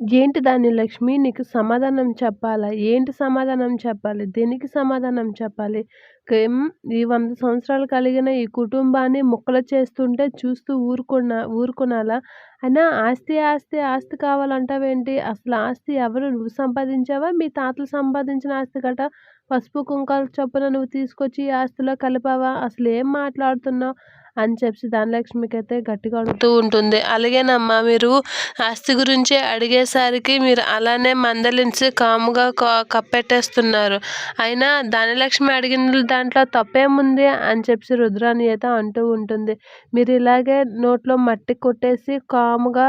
ఏంటి ధాన్యలక్ష్మి నీకు సమాధానం చెప్పాలా? ఏంటి సమాధానం చెప్పాలి? దేనికి సమాధానం చెప్పాలి? ఈ వంద సంవత్సరాలు కలిగిన ఈ కుటుంబాన్ని ముక్కలు చేస్తుంటే చూస్తూ ఊరుకున్న ఊరుకునాలా? అయినా ఆస్తి ఆస్తి ఆస్తి కావాలంటావేంటి? అసలు ఆస్తి ఎవరు? నువ్వు సంపాదించావా? మీ తాతలు సంపాదించిన ఆస్తి గట పసుపు కుంకాల చొప్పున నువ్వు తీసుకొచ్చి ఆస్తిలో కలిపావా? అసలు ఏం మాట్లాడుతున్నావు? అని చెప్పి ధనలక్ష్మికి అయితే గట్టిగా అడుగుతూ ఉంటుంది. అలాగేనమ్మా మీరు ఆస్తి గురించి అడిగేసరికి మీరు అలానే మందలించి కాముగా కప్పెట్టేస్తున్నారు. అయినా ధనలక్ష్మి అడిగిన దాంట్లో తప్పేముంది అని చెప్పి రుద్రాని అయితే అంటూ ఉంటుంది. మీరు ఇలాగే నోట్లో మట్టి కొట్టేసి కాముగా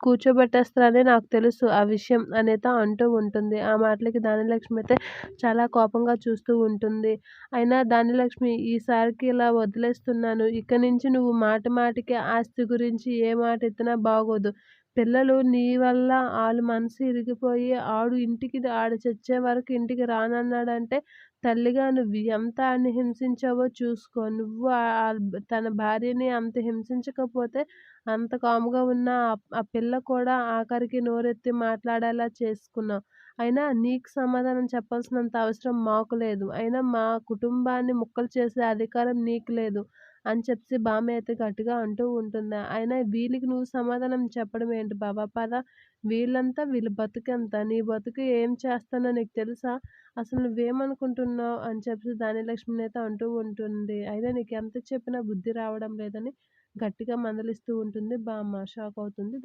కూర్చోబెట్టేస్తారని నాకు తెలుసు. ఆ విషయం అనేది అంటూ ఉంటుంది. ఆ మాటలకి ధనలక్ష్మి అయితే చాలా కోపంగా చూస్తూ ఉంటుంది. అయినా ధనలక్ష్మి ఈసారికి ఇలా వదిలేస్తున్నాను. ఇక నుంచి నువ్వు మాట మాటికి ఆస్తి గురించి ఏ మాట ఎత్తినా బాగోదు. పిల్లలు నీ వల్ల వాళ్ళ మనసు ఇరిగిపోయి ఆడు ఇంటికి ఆడు చచ్చే వరకు ఇంటికి రానన్నాడంటే తల్లిగా నువ్వు ఎంత ఆడిని హింసించావో చూసుకో. నువ్వు తన భార్యని అంత హింసించకపోతే అంత కాముగా ఉన్న ఆ పిల్ల కూడా ఆఖరికి నోరెత్తి మాట్లాడేలా చేసుకున్నావు. అయినా నీకు సమాధానం చెప్పాల్సినంత అవసరం మాకు లేదు. అయినా మా కుటుంబాన్ని ముక్కలు చేసే అధికారం నీకు లేదు. అని చెప్పి బామ్మ అయితే గట్టిగా అంటూ ఉంటుంది. అయినా వీళ్ళకి నువ్వు సమాధానం చెప్పడం ఏంటి బాబా? పద. వీళ్ళంతా వీళ్ళ బతుకెంత నీ బతుకు ఏం చేస్తానో నీకు తెలుసా? అసలు నువ్వేమనుకుంటున్నావు? అని చెప్పి ధాన్యలక్ష్మిని అయితే అంటూ ఉంటుంది. అయినా నీకు ఎంత చెప్పినా బుద్ధి రావడం లేదని గట్టిగా మందలిస్తూ ఉంటుంది. బామ్మ షాక్ అవుతుంది.